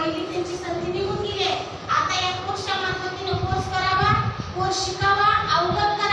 पहिली त्यांची संधी निघून गेली आता या कोर्सच्या मार्फतीने कोर्स करावा कोर्स शिकावा अवगत करावा